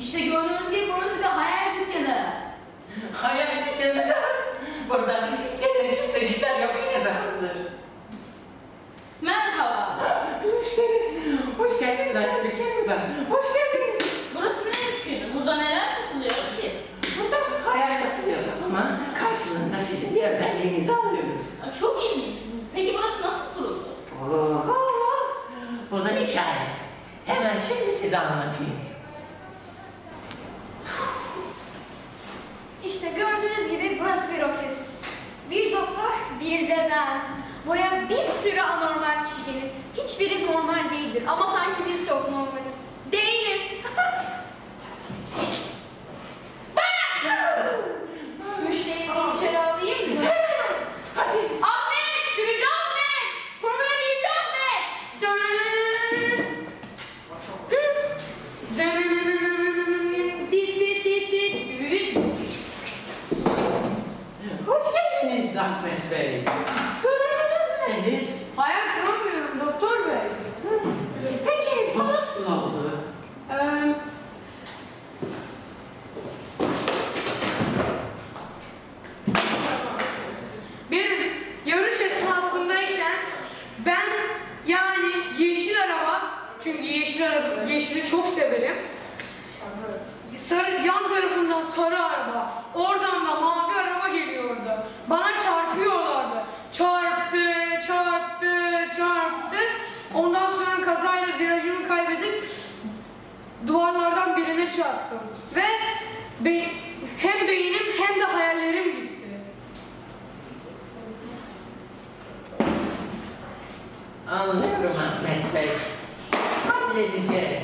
İşte gördüğünüz gibi burası bir hayal dükkanı. Hayal dükkanı da buradan hiç gelen kimsecikler yok ki ne zamandır. Merhaba. Müşteri, hoş geldiniz hayal dükkanımıza. Hoş geldiniz. Burası ne dükkanı? Burada neler satılıyor ki? Burada hayal satılıyor ama karşılığında sizin bir özelliğinizi alıyoruz. Aa, Çok ilginç. Peki burası nasıl kuruldu? Oho, uzun hikaye. Hemen şimdi size anlatayım. İşte gördüğünüz gibi burası bir ofis. Bir doktor, bir de ben. Buraya bir sürü anormal kişi gelir. Hiçbiri normal değildir ama sanki biz çok normaliz. Değiliz. Müşteriyi bir içeri alayım mı? Hadi. Ahmet! Sürücü Ahmet! Formula 1'ci Ahmet! Dit dit dit dit. Hoş geldiniz Ahmet Bey. Sorununuz nedir? Hayal kuramıyorum doktor bey. Peki bu nasıl oldu? Ee, Bir yarış esnasındayken ben yani yeşil araba çünkü yeşil araba yeşili çok severim. Sarı, yan tarafından sarı araba, oradan da mavi araba geliyordu. Bana çarpıyorlardı. Çarptı, çarptı, çarptı. Ondan sonra kazayla virajımı kaybedip duvarlardan birine çarptım. Ve be- hem beynim hem de hayallerim gitti. Anlıyorum Ahmet Bey. Halledeceğiz.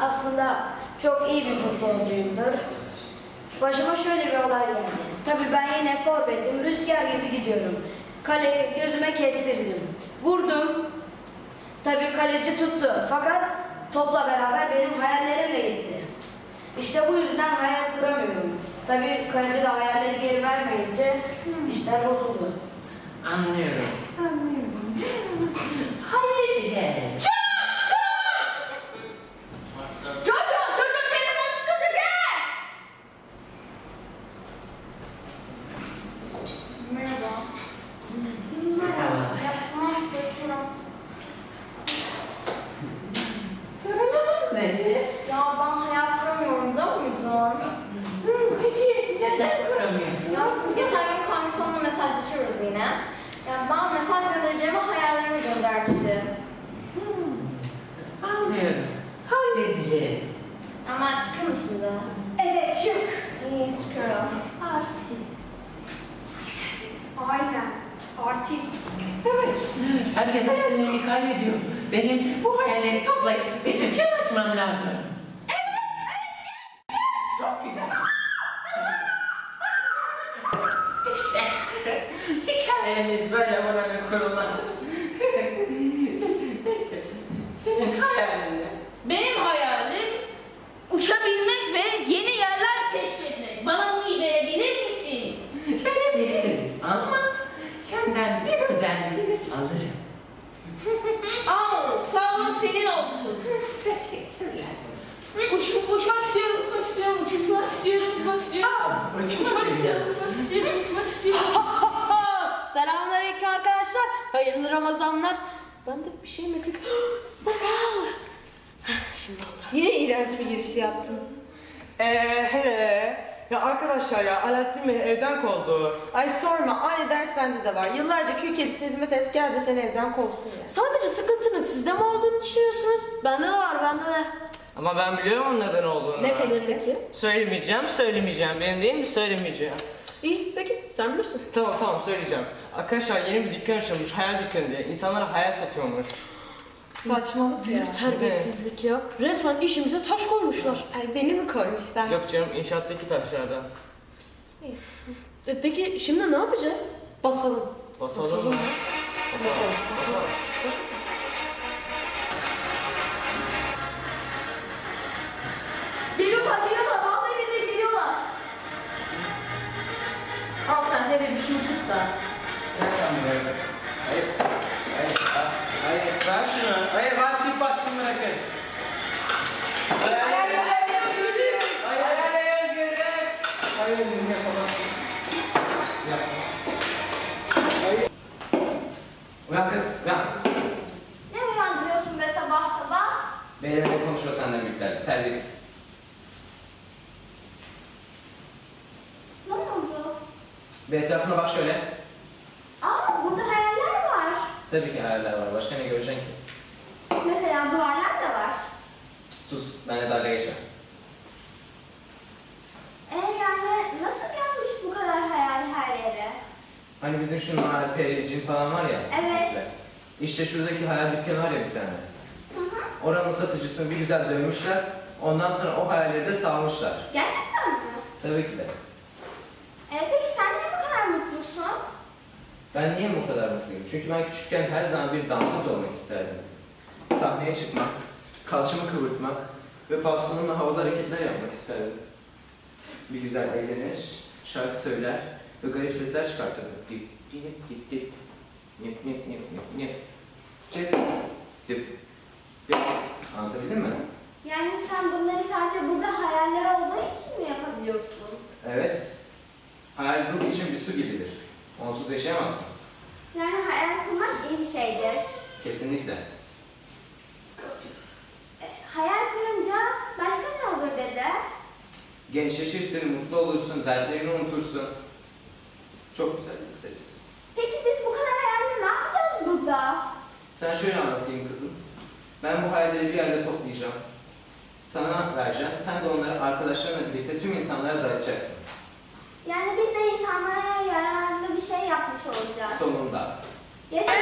Aslında çok iyi bir futbolcuyumdur. Başıma şöyle bir olay geldi. Tabii ben yine forvetim, rüzgar gibi gidiyorum. Kaleyi gözüme kestirdim. Vurdum. Tabii kaleci tuttu. Fakat topla beraber benim hayallerim de gitti. İşte bu yüzden hayal kuramıyorum. Tabii kaleci de hayalleri geri vermeyince işler bozuldu. Anlıyorum. Halledeceğiz. Çocuğum! Çocuğum telefon çocuğum gel! Merhaba. Merhaba. Ya tamam bekliyorum. Sorununuz nedir? Ya ben hayal kuramıyorum da o yüzden. Hı, Peki neden kuramıyorsunuz? Ya şimdi geçen gün Kamilton'la mesajlaşıyoruz yine. Ya ben mesaj göndereceğime hayallerimi göndermişim. Anlıyorum. Halledeceğiz. Ama çıkın şimdi. Evet çık. İyi çıkıyorum. Artist. Aynen. Artist. Evet. Herkes hayallerini kaybediyor. Benim bu hayalleri toplayıp bir dükkan açmam lazım. Evet, evet, Çok güzel. İşte hikayemiz böyle buranın kurulması. Neyse, senin hayalin ne? Benim hayalim uçabilmek ve yeni yerler keşfetmek. Bana bunu verebilir misin? Verebilirim ama senden bir özelliğini alırım. Al, sağlığım senin olsun. Teşekkürler. Uç, uçmak istiyorum, uçmak istiyorum, uçmak istiyorum, uçmak istiyorum. Uçmak Uçmak istiyorum. uçmak istiyorum, uçmak istiyorum. selamünaleyküm arkadaşlar. Hayırlı Ramazanlar. Ben de bir şeyim eksik. Sakal. Şimdi oldu. Yine iğrenç bir giriş yaptın. Eee hele. Ya arkadaşlar ya Alaaddin beni evden kovdu. Ay sorma aynı ders bende de var. Yıllarca kül kedisi hizmet et gel de seni evden kovsun ya. Sadece sıkıntının sizde mi olduğunu düşünüyorsunuz? Bende de var bende de. Ama ben biliyorum onun neden olduğunu. Ne peki peki? Söylemeyeceğim, söylemeyeceğim. Benim değil mi söylemeyeceğim. İyi peki sen bilirsin. Tamam tamam söyleyeceğim. Arkadaşlar yeni bir dükkan açılmış, hayal dükkanı diye. İnsanlara hayal satıyormuş. Saçmalık ya. Terbiyesizlik ya. Resmen işimize taş koymuşlar. Ay beni mi koymuşlar? Yok canım inşaattaki taşlardan. E, peki şimdi ne yapacağız? Basalım. Basalım mı? Basalım. Geliyorlar, geliyorlar. Vallahi billahi geliyorlar. Al sen hele bir şunu tut da. Hayır, hayır, Uyan kız, uyan. Ne uyandırıyorsun be sabah sabah? Benimle konuşma senden büyükler. Terbiyesiz. Ne oldu? Bir etrafına bak şöyle. Aa burada hayaller var. Tabii ki hayaller var. Başka ne göreceksin ki? Mesela duvarlar da var. Sus. Benimle dalga geçme. E yani nasıl gelmiş bu kadar hayal her yere? Hani bizim şu mağara pericin falan var ya. Evet. İşte şuradaki hayal dükkanı var ya bir tane. Hı hı. Oranın satıcısını bir güzel dövmüşler. Ondan sonra o hayalleri de salmışlar. Gerçekten mi? Tabii ki de. E peki sen niye bu kadar mutlusun? Ben niye bu kadar mutluyum? Çünkü ben küçükken her zaman bir dansöz olmak isterdim. Sahneye çıkmak, kalçamı kıvırtmak ve bastonumla havalı hareketler yapmak isterdim. Bir güzel eğlenir, şarkı söyler ve garip sesler çıkartırdım. Dip dip dip dip. Nip nip nip nip nip. Dip dip dip. Anlatabildim mi? Yani sen bunları sadece burada hayaller olduğu için mi yapabiliyorsun? Evet. Hayal ruh için bir su gibidir. Onsuz yaşayamazsın. Yani hayal kurmak iyi bir şeydir. Kesinlikle. Gençleşirsin, mutlu olursun, dertlerini unutursun. Çok güzel bir kısacası. Peki biz bu kadar hayalde ne yapacağız burada? Sen şöyle anlatayım kızım. Ben bu hayalleri bir yerde toplayacağım. Sana vereceğim. Sen de onları arkadaşlarınla birlikte tüm insanlara dağıtacaksın. Yani biz de insanlara yararlı bir şey yapmış olacağız. Sonunda. Yaşasın.